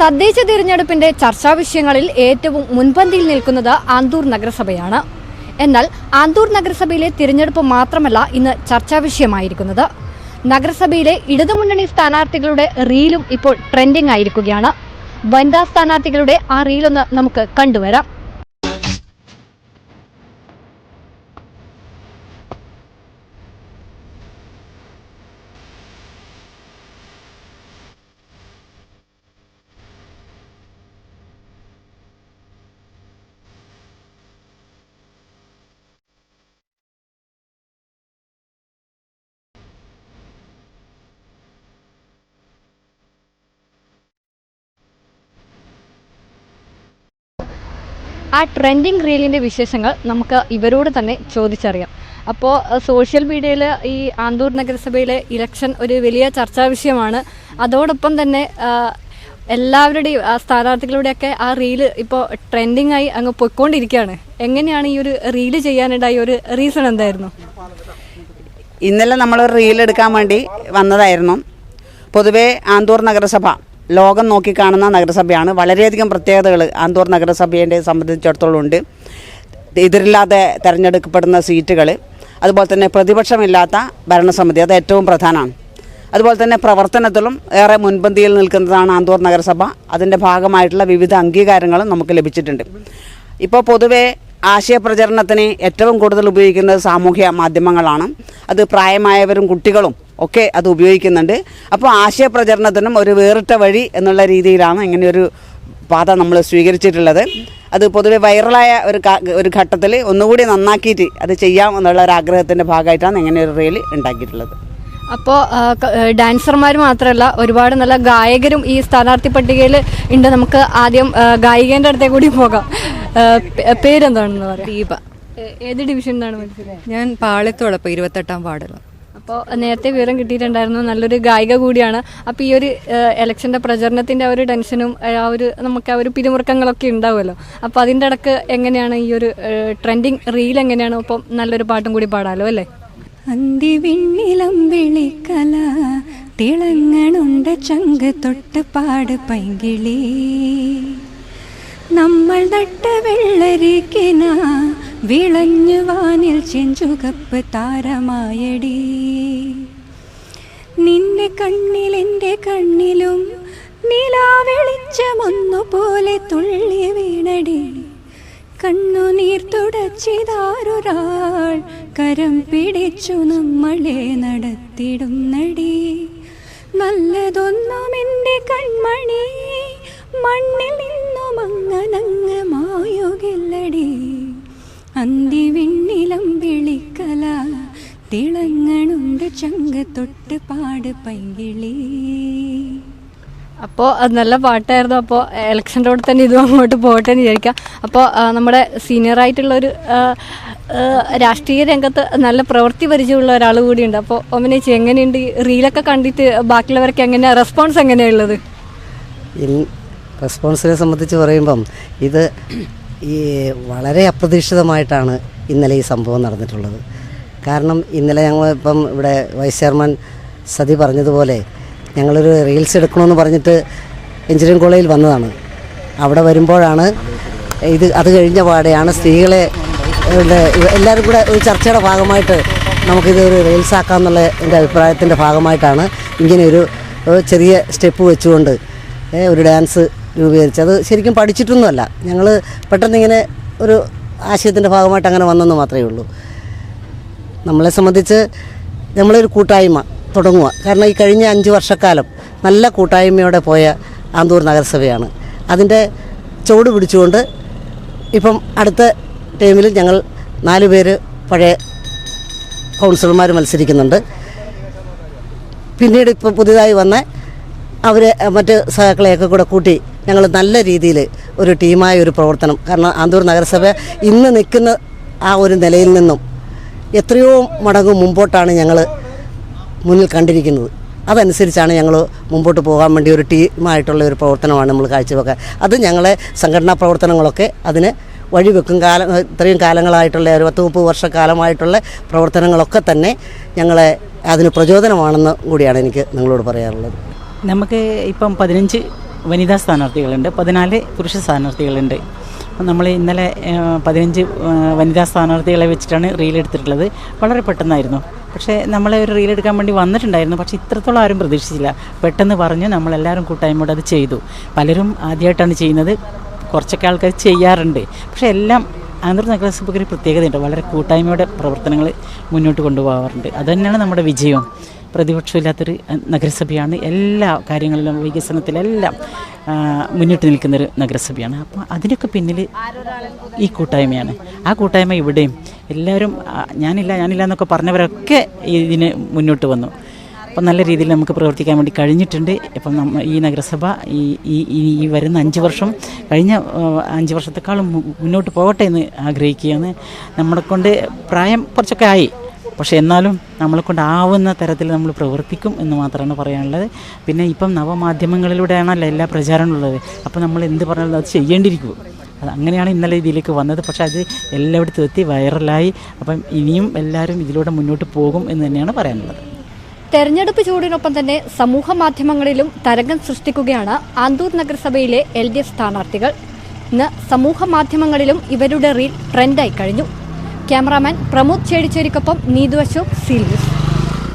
തദ്ദേശ തിരഞ്ഞെടുപ്പിന്റെ ചർച്ചാ വിഷയങ്ങളിൽ ഏറ്റവും മുൻപന്തിയിൽ നിൽക്കുന്നത് ആന്തൂർ നഗരസഭയാണ്. എന്നാൽ ആന്തൂർ നഗരസഭയിലെ തിരഞ്ഞെടുപ്പ് മാത്രമല്ല ഇന്ന് ചർച്ചാ വിഷയമായിരിക്കുന്നത്. നഗരസഭയിലെ ഇടതുമുന്നണി സ്ഥാനാർത്ഥികളുടെ റീലും ഇപ്പോൾ ട്രെൻഡിംഗ് ആയിരിക്കുകയാണ്. വനിതാ സ്ഥാനാർത്ഥികളുടെ ആ റീലൊന്ന് നമുക്ക് കണ്ടുവരാം. ആ ട്രെൻഡിങ് റീലിന്റെ വിശേഷങ്ങൾ നമുക്ക് ഇവരോട് തന്നെ ചോദിച്ചറിയാം. അപ്പോൾ സോഷ്യൽ മീഡിയയിൽ ഈ ആന്തൂർ നഗരസഭയിലെ ഇലക്ഷൻ ഒരു വലിയ ചർച്ചാ വിഷയമാണ്. അതോടൊപ്പം തന്നെ എല്ലാവരുടെയും സ്ഥാനാർത്ഥികളുടെയൊക്കെ ആ റീൽ ഇപ്പോൾ ട്രെൻഡിങ് ആയി അങ്ങ് പൊയ്ക്കൊണ്ടിരിക്കുകയാണ്. എങ്ങനെയാണ് ഈ ഒരു റീൽ ചെയ്യാനുണ്ടായ ഒരു റീസൺ എന്തായിരുന്നു? ഇന്നലെ നമ്മൾ റീൽ എടുക്കാൻ വേണ്ടി വന്നതായിരുന്നു. പൊതുവേ ആന്തൂർ നഗരസഭ ലോകം നോക്കിക്കാണുന്ന നഗരസഭയാണ്. വളരെയധികം പ്രത്യേകതകൾ ആന്തൂർ നഗരസഭയെ സംബന്ധിച്ചിടത്തോളം ഉണ്ട്. എതിരില്ലാതെ തിരഞ്ഞെടുക്കപ്പെടുന്ന സീറ്റുകൾ അതുപോലെ തന്നെ പ്രതിപക്ഷമില്ലാത്ത ഭരണസമിതി അത് ഏറ്റവും പ്രധാനമാണ്. അതുപോലെ തന്നെ പ്രവർത്തനത്തിലും ഏറെ മുൻപന്തിയിൽ നിൽക്കുന്നതാണ് ആന്തൂർ നഗരസഭ. അതിന്റെ ഭാഗമായിട്ടുള്ള വിവിധ അംഗീകാരങ്ങളും നമുക്ക് ലഭിച്ചിട്ടുണ്ട്. ഇപ്പോൾ പൊതുവേ ആശയപ്രചരണത്തിന് ഏറ്റവും കൂടുതൽ ഉപയോഗിക്കുന്നത് സാമൂഹ്യ മാധ്യമങ്ങളാണ്. അത് പ്രായമായവരും കുട്ടികളും ഒക്കെ അത് ഉപയോഗിക്കുന്നുണ്ട്. അപ്പോൾ ആശയപ്രചരണത്തിനും ഒരു വേറിട്ട വഴി എന്നുള്ള രീതിയിലാണ് ഇങ്ങനെയൊരു പാത നമ്മൾ സ്വീകരിച്ചിട്ടുള്ളത്. അത് പൊതുവെ വൈറലായ ഒരു ഒരു ഘട്ടത്തിൽ ഒന്നുകൂടി നന്നാക്കിയിട്ട് അത് ചെയ്യാം എന്നുള്ള ഒരു ആഗ്രഹത്തിന്റെ ഭാഗമായിട്ടാണ് ഇങ്ങനെ ഒരു റീൽ ഉണ്ടാക്കിയിട്ടുള്ളത് അപ്പോൾ ഡാൻസർമാർ മാത്രമല്ല ഒരുപാട് നല്ല ഗായകരും ഈ സ്ഥാനാർത്ഥി പട്ടികയിൽ ഉണ്ട്. നമുക്ക് ആദ്യം ഗായികേന്റെ അടുത്തേ കൂടി പോകാം. പേരെന്താണെന്ന് പറയാം? ദീപ. ഏത് ഡിവിഷൻ എന്നാണ് മനസ്സിലായത് ഞാൻ പാളത്തോടൊപ്പം ഇരുപത്തെട്ടാം വാർഡിലും. അപ്പോൾ നേരത്തെ വിവരം കിട്ടിയിട്ടുണ്ടായിരുന്നു. നല്ലൊരു ഗായിക കൂടിയാണ്. അപ്പോൾ ഈ ഒരു ഇലക്ഷന്റെ പ്രചരണത്തിന്റെ ആ ഒരു ടെൻഷനും ആ, ഒരു നമുക്ക് ആ ഒരു പിരിമുറുക്കങ്ങളൊക്കെ ഉണ്ടാവുമല്ലോ. അപ്പോൾ അതിന്റെ ഇടയ്ക്ക് എങ്ങനെയാണ് ഈ ഒരു ട്രെൻഡിങ് റീൽ എങ്ങനെയാണ്? അപ്പം നല്ലൊരു പാട്ടും കൂടി പാടാലോ അല്ലേ? അന്തിവിണ്ണിലം വിളിക്കല തിളങ്ങണുണ്ട് ചങ്ക് തൊട്ട് പാട് പൈങ്കിളി. നമ്മൾ നട്ട വെള്ളരിക്കിന വിളഞ്ഞു വാനിൽ ചെഞ്ചുകപ്പ് താരമായടി. നിന്റെ കണ്ണിൽ എന്റെ കണ്ണിലും നിലാവെളിച്ചമൊന്നുപോലെ തുള്ളി വീണടി. കണ്ണുനീർ തുടച്ചിതാരൊരാൾ കരം പിടിച്ചു നമ്മളെ നടത്തിടുന്നടി നല്ലതൊന്നും എന്റെ കൺമണി തൊട്ട് പാട് പൈങ്കിളി. അപ്പോൾ അത് നല്ല പാട്ടായിരുന്നു. അപ്പോൾ ഇലക്ഷന്റെ കൂടെ തന്നെ ഇതും അങ്ങോട്ട് പോകട്ടെ എന്ന് വിചാരിക്കാം. അപ്പോൾ നമ്മുടെ സീനിയർ ആയിട്ടുള്ള ഒരു രാഷ്ട്രീയ രംഗത്ത് നല്ല പ്രവൃത്തി പരിചയമുള്ള ഒരാൾ കൂടിയുണ്ട്. അപ്പോൾ ഒമിനേച്ചി എങ്ങനെയുണ്ട്? ഈ റീലൊക്കെ കണ്ടിട്ട് ബാക്കിയുള്ളവർക്ക് എങ്ങനെയാണ് റെസ്പോൺസ് എങ്ങനെയുള്ളത് റെസ്പോൺസിനെ സംബന്ധിച്ച് പറയുമ്പം ഇത് ഈ വളരെ അപ്രതീക്ഷിതമായിട്ടാണ് ഇന്നലെ ഈ സംഭവം നടന്നിട്ടുള്ളത്. കാരണം ഇന്നലെ ഞങ്ങൾ ഇപ്പം ഇവിടെ വൈസ് ചെയർമാൻ സതി പറഞ്ഞതുപോലെ ഞങ്ങളൊരു റീൽസ് എടുക്കണമെന്ന് പറഞ്ഞിട്ട് എഞ്ചിനീയറിംഗ് കോളേജിൽ വന്നതാണ്. അവിടെ വരുമ്പോഴാണ് ഇത് അത് കഴിഞ്ഞ പാടെയാണ് സ്ത്രീകളെ എല്ലാവരും കൂടെ ഒരു ചർച്ചയുടെ ഭാഗമായിട്ട് നമുക്കിത് ഒരു റീൽസ് ആക്കാമെന്നുള്ള എന്റെ അഭിപ്രായത്തിന്റെ ഭാഗമായിട്ടാണ് ഇങ്ങനെ ഒരു ഒരു ചെറിയ സ്റ്റെപ്പ് വെച്ചുകൊണ്ട് ഒരു ഡാൻസ് രൂപീകരിച്ച് അത് ശരിക്കും പഠിച്ചിട്ടൊന്നുമല്ല. ഞങ്ങൾ പെട്ടെന്ന് ഇങ്ങനെ ഒരു ആശയത്തിന്റെ ഭാഗമായിട്ട് അങ്ങനെ വന്നെന്ന് മാത്രമേ ഉള്ളൂ. നമ്മളെ സംബന്ധിച്ച് നമ്മളൊരു കൂട്ടായ്മ തുടങ്ങുക. കാരണം ഈ കഴിഞ്ഞ അഞ്ച് വർഷക്കാലം നല്ല കൂട്ടായ്മയോടെ പോയ ആന്തൂർ നഗരസഭയാണ്. അതിന്റെ ചുവട് പിടിച്ചുകൊണ്ട് ഇപ്പം അടുത്ത ടൈമിൽ ഞങ്ങൾ നാല് പേര് പഴയ കൗൺസിലർമാർ മത്സരിക്കുന്നുണ്ട്. പിന്നീട് ഇപ്പോൾ പുതിയതായി വന്ന അവരെ മറ്റ് സഹാക്കളെയൊക്കെ കൂടെ കൂട്ടി ഞങ്ങൾ നല്ല രീതിയിൽ ഒരു ടീമായ ഒരു പ്രവർത്തനം കാരണം ആന്തൂർ നഗരസഭ ഇന്ന് നിൽക്കുന്ന ആ ഒരു നിലയിൽ നിന്നും എത്രയോ മടങ്ങ് മുമ്പോട്ടാണ് ഞങ്ങൾ മുന്നിൽ കണ്ടിരിക്കുന്നത്. അതനുസരിച്ചാണ് ഞങ്ങൾ മുമ്പോട്ട് പോകാൻ വേണ്ടി ഒരു ടീമായിട്ടുള്ള ഒരു പ്രവർത്തനമാണ് നമ്മൾ കാഴ്ചവെക്കുക അത് ഞങ്ങളെ സംഘടനാ പ്രവർത്തനങ്ങളൊക്കെ അതിന് വഴിവെക്കും കാലം ഇത്രയും കാലങ്ങളായിട്ടുള്ള ഒരു പത്ത് മുപ്പത് വർഷക്കാലമായിട്ടുള്ള പ്രവർത്തനങ്ങളൊക്കെ തന്നെ ഞങ്ങളെ അതിന് പ്രചോദനമാണെന്ന് കൂടിയാണ് എനിക്ക് നിങ്ങളോട് പറയാറുള്ളത് നമുക്ക് ഇപ്പം പതിനഞ്ച് വനിതാ സ്ഥാനാർത്ഥികളുണ്ട് പതിനാല് പുരുഷ സ്ഥാനാർത്ഥികളുണ്ട്. നമ്മൾ ഇന്നലെ പതിനഞ്ച് വനിതാ സ്ഥാനാർത്ഥികളെ വെച്ചിട്ടാണ് റീൽ എടുത്തിട്ടുള്ളത്. വളരെ പെട്ടെന്നായിരുന്നു. പക്ഷേ നമ്മളെ ഒരു റീൽ എടുക്കാൻ വേണ്ടി വന്നിട്ടുണ്ടായിരുന്നു. പക്ഷേ ഇത്രത്തോളം ആരും പ്രതീക്ഷിച്ചില്ല. പെട്ടെന്ന് പറഞ്ഞ് നമ്മളെല്ലാവരും കൂട്ടായ്മയോട് അത് ചെയ്തു. പലരും ആദ്യമായിട്ടാണ് ചെയ്യുന്നത്. കുറച്ചൊക്കെ ആൾക്കാർ ചെയ്യാറുണ്ട്. പക്ഷേ എല്ലാം ആന്ധ്ര നഗരസഭയ്ക്ക് ഒരു പ്രത്യേകതയുണ്ട്. വളരെ കൂട്ടായ്മയുടെ പ്രവർത്തനങ്ങൾ മുന്നോട്ട് കൊണ്ടുപോകാറുണ്ട്. അതുതന്നെയാണ് നമ്മുടെ വിജയവും. പ്രതിപക്ഷമില്ലാത്തൊരു നഗരസഭയാണ്. എല്ലാ കാര്യങ്ങളിലും വികസനത്തിലെല്ലാം മുന്നിട്ട് നിൽക്കുന്നൊരു നഗരസഭയാണ്. അപ്പോൾ അതിനൊക്കെ പിന്നിൽ ഈ കൂട്ടായ്മയാണ്. ആ കൂട്ടായ്മ ഇവിടെയും എല്ലാവരും ഞാനില്ല ഞാനില്ല എന്നൊക്കെ പറഞ്ഞവരൊക്കെ ഇതിന് മുന്നോട്ട് വന്നു. അപ്പം നല്ല രീതിയിൽ നമുക്ക് പ്രവർത്തിക്കാൻ വേണ്ടി കഴിഞ്ഞിട്ടുണ്ട്. ഇപ്പം നമ്മ ഈ നഗരസഭ ഈ ഈ ഈ- വരുന്ന അഞ്ച് വർഷം കഴിഞ്ഞ അഞ്ച് വർഷത്തെക്കാളും മുന്നോട്ട് പോകട്ടെ എന്ന് ആഗ്രഹിക്കുകയാണ്. നമ്മളെ കൊണ്ട് പ്രായം കുറച്ചൊക്കെ ആയി. പക്ഷേ എന്നാലും നമ്മളെ കൊണ്ടാവുന്ന തരത്തിൽ നമ്മൾ പ്രവർത്തിക്കും എന്ന് മാത്രമാണ് പറയാനുള്ളത്. പിന്നെ ഇപ്പം നവമാധ്യമങ്ങളിലൂടെയാണല്ലോ എല്ലാ പ്രചാരണവും ഉള്ളത്. അപ്പോൾ നമ്മൾ എന്ത് പറഞ്ഞാലും അത് ചെയ്യേണ്ടിയിരിക്കും. അത് അങ്ങനെയാണ് ഇന്നലെ ഇതിലേക്ക് വന്നത്. പക്ഷേ അത് എല്ലായിടത്തും എത്തി വൈറലായി. അപ്പം ഇനിയും എല്ലാവരും ഇതിലൂടെ മുന്നോട്ട് പോകും എന്ന് തന്നെയാണ് പറയാനുള്ളത്. തെരഞ്ഞെടുപ്പ് ചൂടിനൊപ്പം തന്നെ സമൂഹ മാധ്യമങ്ങളിലും തരംഗം സൃഷ്ടിക്കുകയാണ് ആന്തൂർ നഗരസഭയിലെ എൽ ഡി എഫ് സ്ഥാനാർത്ഥികൾ. ഇന്ന് സമൂഹ മാധ്യമങ്ങളിലും ഇവരുടെ റീൽ ട്രെൻഡായി കഴിഞ്ഞു. ക്യാമറാമാൻ പ്രമോദ് ചേടിച്ചേരിക്കൊപ്പം നീതു അശോക് സീൽ ന്യൂസ്